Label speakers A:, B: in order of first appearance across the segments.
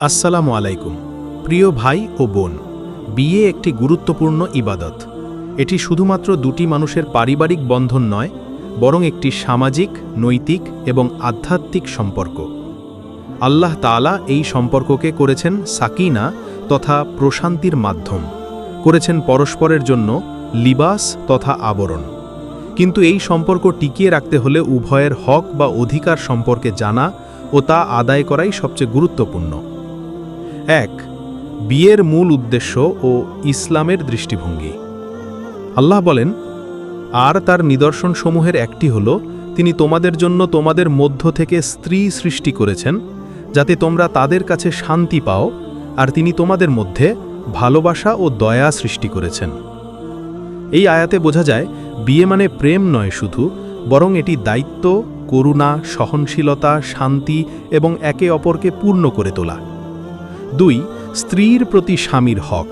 A: আসসালামু আলাইকুম। প্রিয় ভাই ও বোন, বিয়ে একটি গুরুত্বপূর্ণ ইবাদত। এটি শুধুমাত্র দুটি মানুষের পারিবারিক বন্ধন নয়, বরং একটি সামাজিক, নৈতিক এবং আধ্যাত্মিক সম্পর্ক। আল্লাহ তাআলা এই সম্পর্ককে করেছেন সাকিনা তথা প্রশান্তির মাধ্যম, করেছেন পরস্পরের জন্য লিবাস তথা আবরণ। কিন্তু এই সম্পর্ক টিকিয়ে রাখতে হলে উভয়ের হক বা অধিকার সম্পর্কে জানা ও তা আদায় করাই সবচেয়ে গুরুত্বপূর্ণ। এক, বিয়ের মূল উদ্দেশ্য ও ইসলামের দৃষ্টিভঙ্গি। আল্লাহ বলেন, আর তার নিদর্শনসমূহের একটি হল, তিনি তোমাদের জন্য তোমাদের মধ্য থেকে স্ত্রী সৃষ্টি করেছেন, যাতে তোমরা তাদের কাছে শান্তি পাও, আর তিনি তোমাদের মধ্যে ভালোবাসা ও দয়া সৃষ্টি করেছেন। এই আয়াতে বোঝা যায়, বিয়ে মানে প্রেম নয় শুধু, বরং এটি দায়িত্ব, করুণা, সহনশীলতা, শান্তি এবং একে অপরকে পূর্ণ করে তোলা। দুই, স্ত্রীর প্রতি স্বামীর হক।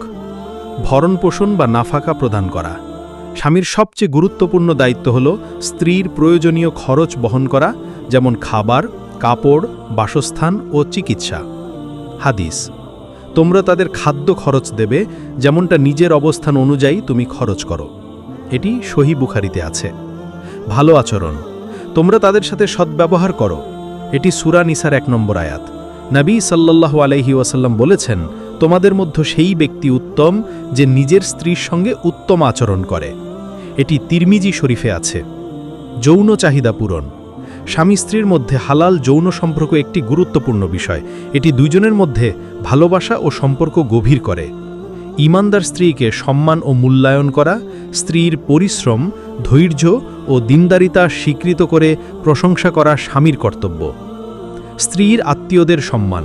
A: ভরণপোষণ বা নাফাকা প্রদান করা। স্বামীর সবচেয়ে গুরুত্বপূর্ণ দায়িত্ব হল স্ত্রীর প্রয়োজনীয় খরচ বহন করা, যেমন খাবার, কাপড়, বাসস্থান ও চিকিৎসা। হাদিস, তোমরা তাদের খাদ্য খরচ দেবে, যেমনটা নিজের অবস্থান অনুযায়ী তুমি খরচ করো। এটি সহি বুখারিতে আছে। ভালো আচরণ, তোমরা তাদের সাথে সদ্ব্যবহার করো। এটি সুরা নিসার এক নম্বর আয়াত। নবী সাল্লাহ আলহি ওয়াসাল্লাম বলেছেন, তোমাদের মধ্যে সেই ব্যক্তি উত্তম যে নিজের স্ত্রীর সঙ্গে উত্তম আচরণ করে। এটি তিরমিজি শরীফে আছে। যৌন চাহিদা পূরণ। স্বামী স্ত্রীর মধ্যে হালাল যৌন সম্পর্ক একটি গুরুত্বপূর্ণ বিষয়। এটি দুইজনের মধ্যে ভালোবাসা ও সম্পর্ক গভীর করে। ইমানদার স্ত্রীকে সম্মান ও মূল্যায়ন করা, স্ত্রীর পরিশ্রম, ধৈর্য ও দিনদারিতা স্বীকৃত করে প্রশংসা করা স্বামীর কর্তব্য। স্ত্রীর আত্মীয়দের সম্মান,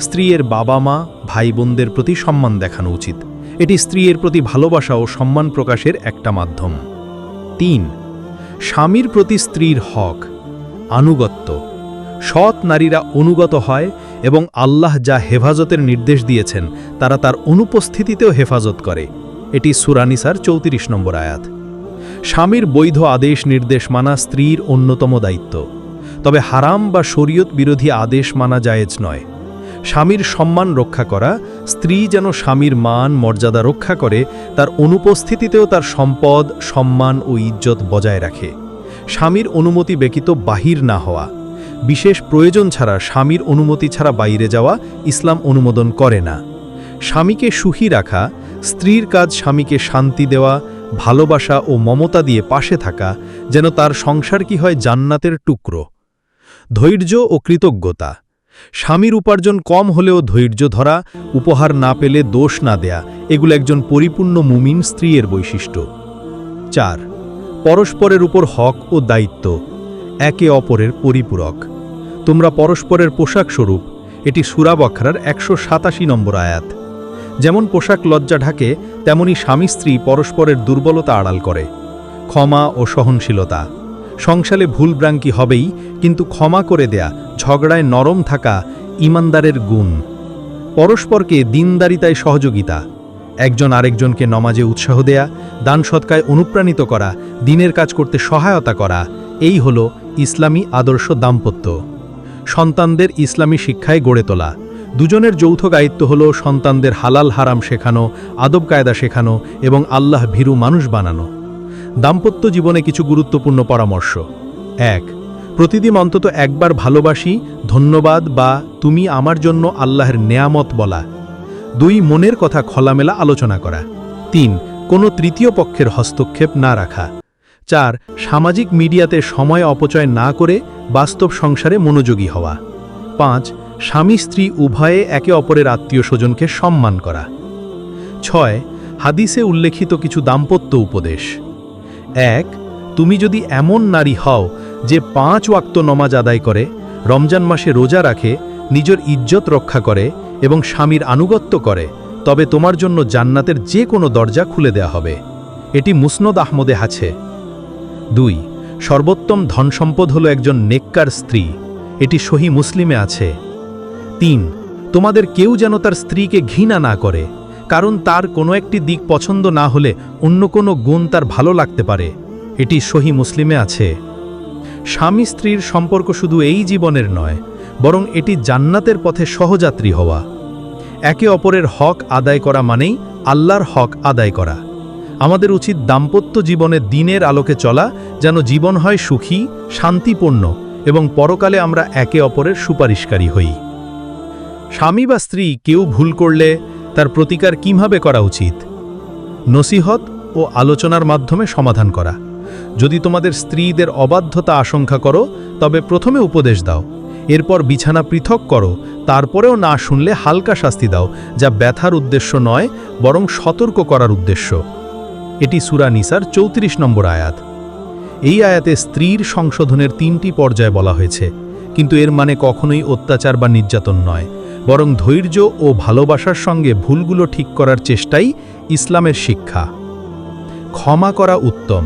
A: স্ত্রীর বাবা মা ভাই বোনদের প্রতি সম্মান দেখানো উচিত। এটি স্ত্রীর প্রতি ভালোবাসা ও সম্মান প্রকাশের একটা মাধ্যম। তিন, স্বামীর প্রতি স্ত্রীর হক, আনুগত্য। সৎ নারীরা অনুগত হয় এবং আল্লাহ যা হেফাজতের নির্দেশ দিয়েছেন, তারা তার অনুপস্থিতিতেও হেফাজত করে। এটি সুরানিসার চৌত্রিশ নম্বর আয়াত। স্বামীর বৈধ আদেশ নির্দেশ মানা স্ত্রীর অন্যতম দায়িত্ব। তবে হারাম বা শরীয়ত বিরোধী আদেশ মানা জায়েজ নয়। স্বামীর সম্মান রক্ষা করা, স্ত্রী যেন স্বামীর মান, মর্যাদা রক্ষা করে, তার অনুপস্থিতিতেও তার সম্পদ, সম্মান ও ইজ্জত বজায় রাখে। স্বামীর অনুমতি ব্যতীত বাহির না হওয়া। বিশেষ প্রয়োজন ছাড়া স্বামীর অনুমতি ছাড়া বাইরে যাওয়া ইসলাম অনুমোদন করে না। স্বামীকে সুখী রাখা, স্ত্রীর কাজ স্বামীকে শান্তি দেওয়া, ভালোবাসা ও মমতা দিয়ে পাশে থাকা, যেন তার সংসার কি হয় জান্নাতের টুকরো। ধৈর্য ও কৃতজ্ঞতা। স্বামীর উপার্জন কম হলেও ধৈর্য ধরা, উপহার না পেলে দোষ না দেয়া, এগুলো একজন পরিপূর্ণ মুমিন স্ত্রীর বৈশিষ্ট্য। চার, পরস্পরের উপর হক ও দায়িত্ব। একে অপরের পরিপূরক। তোমরা পরস্পরের পোশাক স্বরূপ, এটি সুরাবখরার একশো সাতাশি নম্বর আয়াত। যেমন পোশাক লজ্জা ঢাকে, তেমনি স্বামী স্ত্রী পরস্পরের দুর্বলতা আড়াল করে। ক্ষমা ও সহনশীলতা। সংসারে ভুলভ্রাঙ্কি হবেই, কিন্তু ক্ষমা করে দেয়া, ঝগড়ায় নরম থাকা ইমানদারের গুণ। পরস্পরকে দিনদারিতায় সহযোগিতা। একজন আরেকজনকে নমাজে উৎসাহ দেয়া, দান সৎকায় অনুপ্রাণিত করা, দিনের কাজ করতে সহায়তা করা, এই হল ইসলামী আদর্শ দাম্পত্য। সন্তানদের ইসলামী শিক্ষায় গড়ে তোলা। দুজনের যৌথ দায়িত্ব হল সন্তানদের হালাল হারাম শেখানো, আদব কায়দা শেখানো এবং আল্লাহ ভীরু মানুষ বানানো। দাম্পত্য জীবনে কিছু গুরুত্বপূর্ণ পরামর্শ। এক, প্রতিদিন অন্তত একবার ভালোবাসি, ধন্যবাদ বা তুমি আমার জন্য আল্লাহর নেয়ামত বলা। দুই, মনের কথা খোলামেলা আলোচনা করা। তিন, কোনো তৃতীয় পক্ষের হস্তক্ষেপ না রাখা। চার, সামাজিক মিডিয়াতে সময় অপচয় না করে বাস্তব সংসারে মনোযোগী হওয়া। পাঁচ, স্বামী স্ত্রী উভয়ে একে অপরের আত্মীয় স্বজনকে সম্মান করা। ছয়, হাদিসে উল্লেখিত কিছু দাম্পত্য উপদেশ। এক, তুমি যদি এমন নারী হও যে পাঁচ ওয়াক্ত নমাজ আদায় করে, রমজান মাসে রোজা রাখে, নিজের ইজ্জত রক্ষা করে এবং স্বামীর আনুগত্য করে, তবে তোমার জন্য জান্নাতের যে কোনো দরজা খুলে দেয়া হবে। এটি মুসনদ আহমদে আছে। দুই, সর্বোত্তম ধনসম্পদ হল একজন নেককার স্ত্রী। এটি সহি মুসলিমে আছে। তিন, তোমাদের কেউ যেন তার স্ত্রীকে ঘৃণা না করে। কারণ তার কোনো একটি দিক পছন্দ না হলে অন্য কোনো গুণ তার ভালো লাগতে পারে। এটি সহি মুসলিমে আছে। স্বামী স্ত্রীর সম্পর্ক শুধু এই জীবনের নয়, বরং এটি জান্নাতের পথে সহযাত্রী হওয়া। একে অপরের হক আদায় করা মানেই আল্লাহর হক আদায় করা। আমাদের উচিত দাম্পত্য জীবনে দিনের আলোকে চলা, যেন জীবন হয় সুখী, শান্তিপূর্ণ এবং পরকালে আমরা একে অপরের সুপারিশকারী হই। স্বামী বা স্ত্রী কেউ ভুল করলে তার প্রতিকার কীভাবে করা উচিত? নসিহত ও আলোচনার মাধ্যমে সমাধান করা। যদি তোমাদের স্ত্রীদের অবাধ্যতা আশঙ্কা করো, তবে প্রথমে উপদেশ দাও। এরপর বিছানা পৃথক করো, তারপরেও না শুনলে হালকা শাস্তি দাও, যা ব্যথার উদ্দেশ্য নয়, বরং সতর্ক করার উদ্দেশ্য। এটি সুরা নিসার চৌত্রিশ নম্বর আয়াত। এই আয়াতে স্ত্রীর সংশোধনের তিনটি পর্যায় বলা হয়েছে, কিন্তু এর মানে কখনোই অত্যাচার বা নির্যাতন নয়। বরং ধৈর্য ও ভালোবাসার সঙ্গে ভুলগুলো ঠিক করার চেষ্টাই ইসলামের শিক্ষা। ক্ষমা করা উত্তম।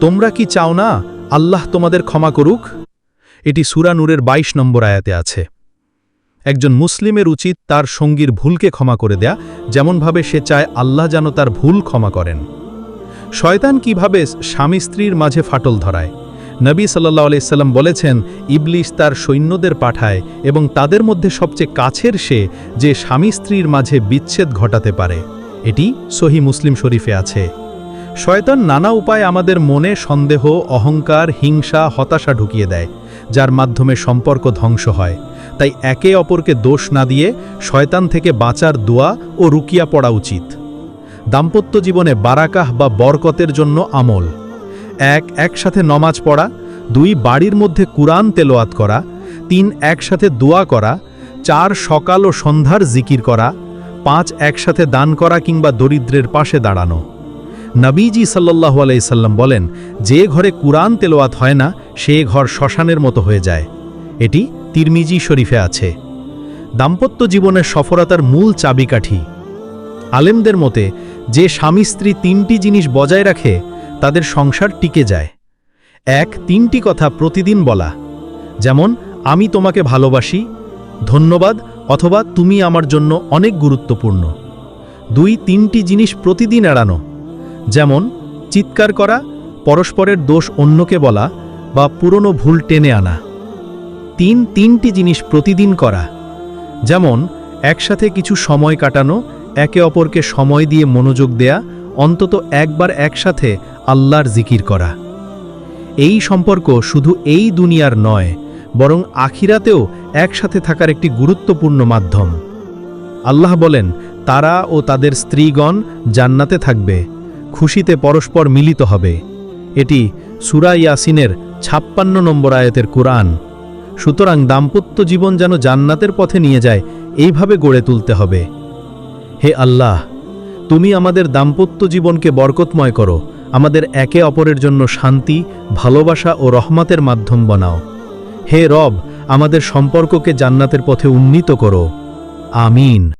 A: তোমরা কি চাও না আল্লাহ তোমাদের ক্ষমা করুক? এটি সুরা নূরের ২২ নম্বর আয়াতে আছে। একজন মুসলিমের উচিত তার সঙ্গীর ভুলকে ক্ষমা করে দেয়া, যেমনভাবে সে চায় আল্লাহ যেন তার ভুল ক্ষমা করেন। শয়তান কীভাবে স্বামী স্ত্রীর মাঝে ফাটল ধরায়? নবী সাল্লাহ আলাইসাল্লাম বলেছেন, ইবলিশ তার সৈন্যদের পাঠায় এবং তাদের মধ্যে সবচেয়ে কাছের সে যে স্বামী স্ত্রীর মাঝে বিচ্ছেদ ঘটাতে পারে। এটি সহি মুসলিম শরীফে আছে। শয়তান নানা উপায় আমাদের মনে সন্দেহ, অহংকার, হিংসা, হতাশা ঢুকিয়ে দেয়, যার মাধ্যমে সম্পর্ক ধ্বংস হয়। তাই একে অপরকে দোষ না দিয়ে শয়তান থেকে বাঁচার দোয়া ও রুকিয়া পড়া উচিত। দাম্পত্য জীবনে বারাকাহ বা বরকতের জন্য আমল। এক একসাথে নমাজ পড়া, দুই বাড়ির মধ্যে কুরআন তেলোয়াত করা, তিন একসাথে দোয়া করা, চার সকাল ও সন্ধ্যার জিকির করা, পাঁচ একসাথে দান করা কিংবা দরিদ্রের পাশে দাঁড়ানো। নবীজি সাল্লাল্লাহু আলাইসাল্লাম বলেন, যে ঘরে কুরআন তেলোয়াত হয় না, সে ঘর শ্মশানের মতো হয়ে যায়। এটি তিরমিজি শরীফে আছে। দাম্পত্য জীবনের সফলতার মূল চাবিকাঠি। আলেমদের মতে, যে স্বামী স্ত্রী তিনটি জিনিস বজায় রাখে তাদের সংসার টিকে যায়। এক, তিনটি কথা প্রতিদিন বলা। যেমন, আমি তোমাকে ভালোবাসি ধন্যবাদ অথবা, তুমি আমার জন্য অনেক গুরুত্বপূর্ণ দুই, তিনটি জিনিস প্রতিদিন এড়ানো। যেমন, চিৎকার করা পরস্পরের দোষ অন্যকে বলা বা পুরনো ভুল টেনে আনা। তিন, তিনটি জিনিস প্রতিদিন করা। যেমন, একসাথে কিছু সময় কাটানো একে অপরকে সময় দিয়ে মনোযোগ দেয়া অন্তত একবার একসাথে আল্লাহর জিকির করা। এই সম্পর্ক শুধু এই দুনিয়ার নয়, বরং আখিরাতেও একসাথে থাকার একটি গুরুত্বপূর্ণ মাধ্যম। আল্লাহ বলেন, তারা ও তাদের স্ত্রীগণ জান্নাতে থাকবে, খুশিতে পরস্পর মিলিত হবে। এটি সুরা ইয়াসিনের ছাপ্পান্ন নম্বর আয়াতের কোরআন। সুতরাং দাম্পত্য জীবন যেন জান্নাতের পথে নিয়ে যায়, এইভাবে গড়ে তুলতে হবে। হে আল্লাহ তুমি আমাদের দাম্পত্য জীবনকে বরকতময় করো। আমাদের একে অপরের জন্য শান্তি, ভালোবাসা ও রহমাতের মাধ্যম বানাও। হে রব, আমাদের সম্পর্ককে জান্নাতের পথে উন্নীত করো। আমিন।